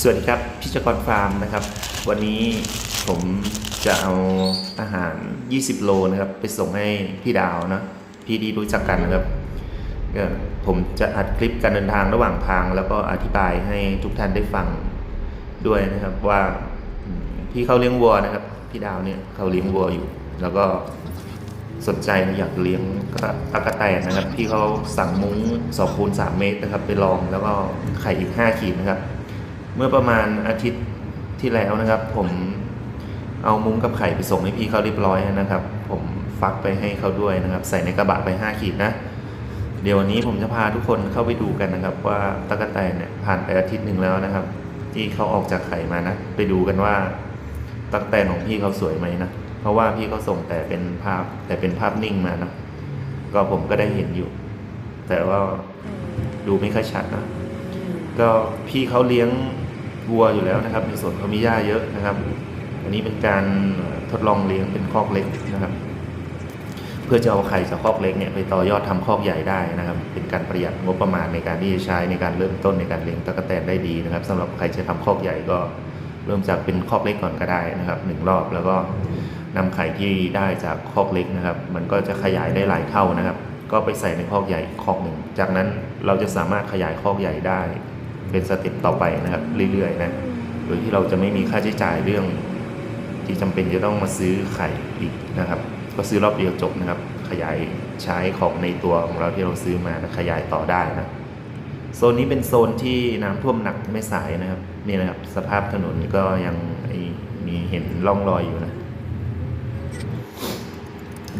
สวัสดีครับพิชกรฟาร์มนะครับ วันนี้ผมจะเอาอาหาร 20 โลนะครับ ไปส่งให้พี่ดาวนะพี่ดีรู้จักกันนะครับก็ผมจะอัดคลิปการเดินทางระหว่างทาง แล้วก็อธิบายให้ทุกท่านได้ฟังด้วยนะครับว่าพี่เขาเลี้ยงวัวนะครับ พี่ดาวเนี่ยเขาเลี้ยงวัวอยู่ แล้วก็สนใจอยากเลี้ยงตะกะแตนนะครับ พี่เขาสั่งมุ้ง2คูณ3เมตรนะครับ ไปลองแล้วก็ไข่อีก5ขีดนะครับ เมื่อประมาณอาทิตย์ที่แล้วนะครับ ผมเอามุ้งกับไข่ไปส่งให้พี่เขาเรียบร้อยนะครับ ผมฟักไปให้เขาด้วยนะครับ ใส่ในกระบะไป 5 ขีดนะ เดี๋ยววันนี้ผมจะพาทุกคนเข้าไปดูกันนะครับ ว่าตะกแตนเนี่ยผ่านไปอาทิตย์หนึ่งแล้วนะครับ ที่เขาออกจากไข่มานะไปดูกันว่าตะกแตนของพี่เขาสวยไหมนะเพราะว่าพี่เขาส่งแต่เป็นภาพแต่เป็นภาพนิ่งมานะก็ผมก็ได้เห็นอยู่ แต่ว่าดูไม่ค่อยชัดนะก็พี่เขาเลี้ยง วัวอยู่แล้วนะครับ ในสวนเขามีหญ้าเยอะนะครับ อันนี้เป็นการทดลองเลี้ยงเป็นคอกเล็กนะครับ เพื่อจะเอาไข่จากคอกเล็กเนี่ยไปต่อยอดทำคอกใหญ่ได้นะครับ เป็นการประหยัดงบประมาณในการที่จะใช้ในการเริ่มต้นในการเลี้ยงตะกแตนได้ดีนะครับสำหรับใครจะทำคอกใหญ่ก็เริ่มจากเป็นคอกเล็กก่อนก็ได้นะครับหนึ่งรอบแล้วก็นำไข่ที่ได้จากคอกเล็กนะครับ มันก็จะขยายได้หลายเท่านะครับ ก็ไปใส่ในคอกใหญ่คอกหนึ่ง จากนั้นเราจะสามารถขยายคอกใหญ่ได้ เป็นสเต็ปต่อไปนะครับ เรื่อยๆนะโดยที่เราจะไม่มีค่าใช้จ่ายเรื่อง ที่จำเป็นจะต้องมาซื้อไข่อีกนะครับ ก็ซื้อรอบเดียวจบนะครับ ขยายใช้ของในตัวของเราที่เราซื้อมานะขยายต่อได้นะโซนนี้เป็นโซนที่น้ำท่วมหนักไม่สายนะครับนี่นะครับ สภาพถนนก็ยังไอ้มีเห็นร่องรอยอยู่นะ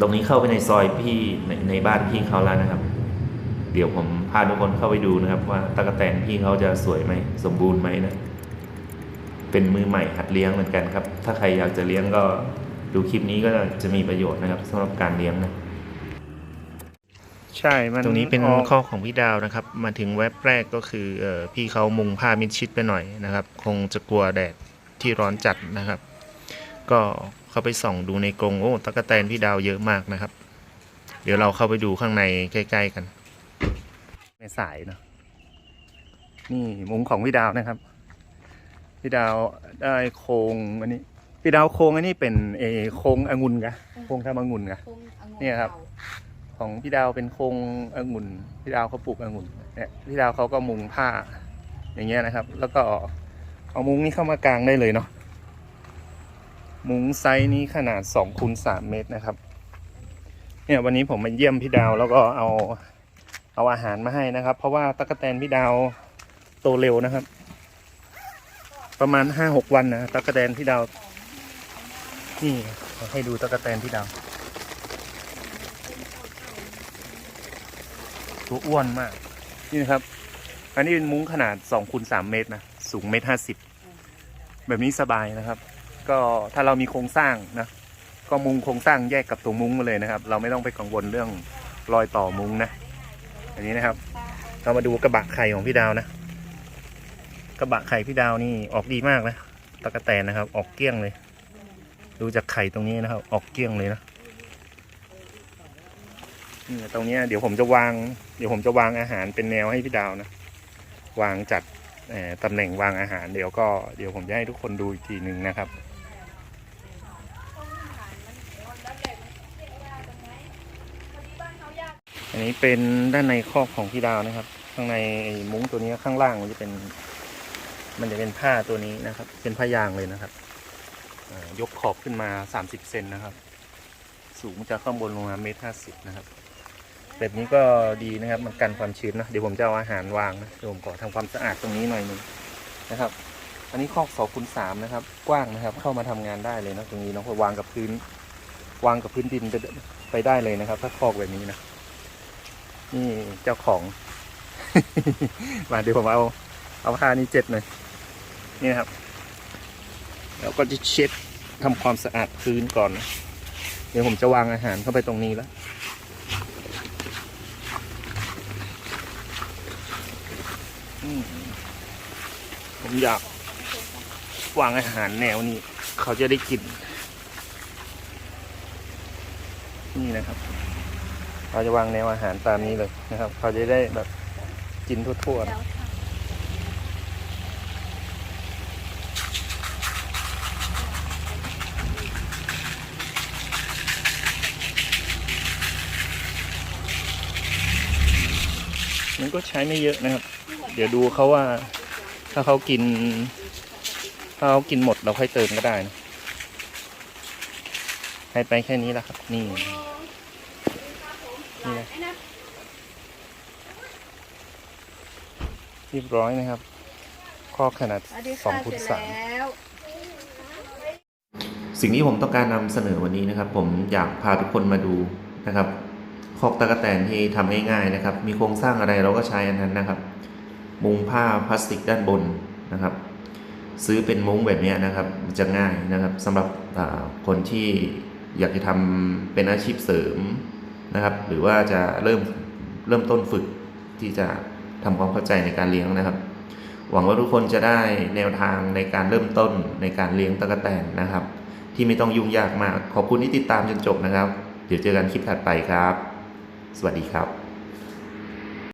ตรงนี้เข้าไปในซอยพี่ในในบ้านพี่เขาแล้วนะครับ เดี๋ยวผมพาทุกคนเข้าไปดูนะครับ ว่าตะกแตนพี่เขาจะสวยไหมสมบูรณ์ไหมนะเป็นมือใหม่หัดเลี้ยงเหมือนกันครับ ถ้าใครอยากจะเลี้ยงก็ดูคลิปนี้ก็จะมีประโยชน์นะครับสำหรับการเลี้ยงนะใช่มันตรงนี้เป็นออกข้อของพี่ดาวนะครับ มาถึงแว็บแรกก็คือเออพี่เขามุงผ้ามิดชิดไปหน่อยนะครับ คงจะกลัวแดดที่ร้อนจัดนะครับ ก็เข้าไปส่องดูในกรงโอ้ตะกแตนพี่ดาวเยอะมากนะครับ เดี๋ยวเราเข้าไปดูข้างในใกล้ ๆ กัน ในสายเนาะนี่มุ้งของพี่ดาวนะครับ พี่ดาวได้โครงอันนี้ พี่ดาวโครงอันนี้เป็นเออโครงองุ่นกะโครงทำองุ่นกะคงองุ่เนี่ยครับก่าของพี่ดาวเป็นโครงองุ่นพี่ดาวเขาปลูกองุ่นเนี่ยพี่ดาวเขาก็มุงผ้า อย่างเงี้ยนะครับ แล้วก็เอามุ้งนี้เข้ามากางได้เลยเนาะมุ้งไซส์นี้ขนาด2คูณ3เมตรนะครับ เนี่ยวันนี้ผมมาเยี่ยมพี่ดาวแล้วก็เอา เอาอาหารมาให้นะครับ เพราะว่าตะกแตนพี่ดาวโตเร็วนะครับ ประมาณห้าหกวันนะตะกแตนพี่ดาว นี่ให้ดูตะกแตนพี่ดาวตัวอ้วนมาก นี่นะครับ อันนี้เป็นมุ้งขนาด2คูณ3เมตรนะ สูงเมตรห้าสิบแบบนี้สบายนะครับ ก็ถ้าเรามีโครงสร้างนะก็มุงโครงสร้างแยกกับตัวมุ้งมาเลยนะครับ เราไม่ต้องไปกังวลเรื่องรอยต่อมุ้งนะ อันนี้นะครับ เรามาดูกระบะไข่ของพี่ดาวนะ กระบะไข่พี่ดาวนี่ออกดีมากนะตะกะแตนนะครับ ออกเกลี้ยงเลย ดูจากไข่ตรงนี้นะครับ ออกเกลี้ยงเลยนะนี่ตรงนี้เดี๋ยวผมจะวาง เดี๋ยวผมจะวางอาหารเป็นแนวให้พี่ดาวนะ วางจัดตำแหน่งวางอาหารเดี๋ยวก็เดี๋ยวผมจะให้ทุกคนดูอีกทีหนึ่งนะครับ อันนี้เป็นด้านในคอกของพี่ดาวนะครับ ข้างในมุ้งตัวนี้ข้างล่างมันจะเป็น มันจะเป็นผ้าตัวนี้นะครับ เป็นผ้ายางเลยนะครับยกขอบขึ้นมา 30 เซนนะครับ สูงจากข้างบนลงมาเมตรห้าสิบนะครับแบบนี้ก็ดีนะครับ มันกันความชื้นนะเดี๋ยวผมจะเอาอาหารวางนะเดี๋ยวผมขอทำความสะอาดตรงนี้หน่อยหนึงนะครับ อันนี้คอกสองคูณสามนะครับ กว้างนะครับ เข้ามาทำงานได้เลยนะตรงนี้เนาะวางกับพื้น วางกับพื้นดินไปได้เลยนะครับ ถ้าคอกแบบนี้นะ นี่เจ้าของ มาเดี๋ยวผมเอา เอาผ้านี้เจ็ดหน่อย นี่นะครับ แล้วก็จะเช็ดทำความสะอาดพื้นก่อนนะเดี๋ยวผมจะวางอาหารเข้าไปตรงนี้แล้วผมอยากวางอาหารแนวนี้ เขาจะได้กิน นี่นะครับ เราจะวางแนวอาหารตามนี้เลยนะครับ เขาจะได้แบบกินทั่วๆนะมันก็ใช้ไม่เยอะนะครับ เดี๋ยวดูเขาว่า ถ้าเขากิน ถ้าเขากินหมดเราค่อยเติมก็ได้นะให้ไปแค่นี้แหละครับ นี่ นี่นะเรียบร้อยนะครับข้อขนาดสวัสดีสองค่ะคูณเสร็จสามแล้วสิ่งที่ผมต้องการนำเสนอวันนี้นะครับ ผมอยากพาทุกคนมาดูนะครับคอกตะกแตนที่ทำง่ายๆนะครับ มีโครงสร้างอะไรเราก็ใช้อันนั้นนะครับ มุงผ้าพลาสติกด้านบนนะครับ ซื้อเป็นมุ้งแบบนี้นะครับมันจะง่ายนะครับสำหรับอ่าคนที่อยากจะทำเป็นอาชีพเสริม นะครับ หรือว่าจะเริ่มเริ่มต้นฝึกที่จะทำความเข้าใจในการเลี้ยงนะครับ หวังว่าทุกคนจะได้แนวทางในการเริ่มต้นในการเลี้ยงตะกแตนนะครับ ที่ไม่ต้องยุ่งยากมาก ขอบคุณที่ติดตามจนจบนะครับ เดี๋ยวเจอกันคลิปถัดไปครับ สวัสดีครับ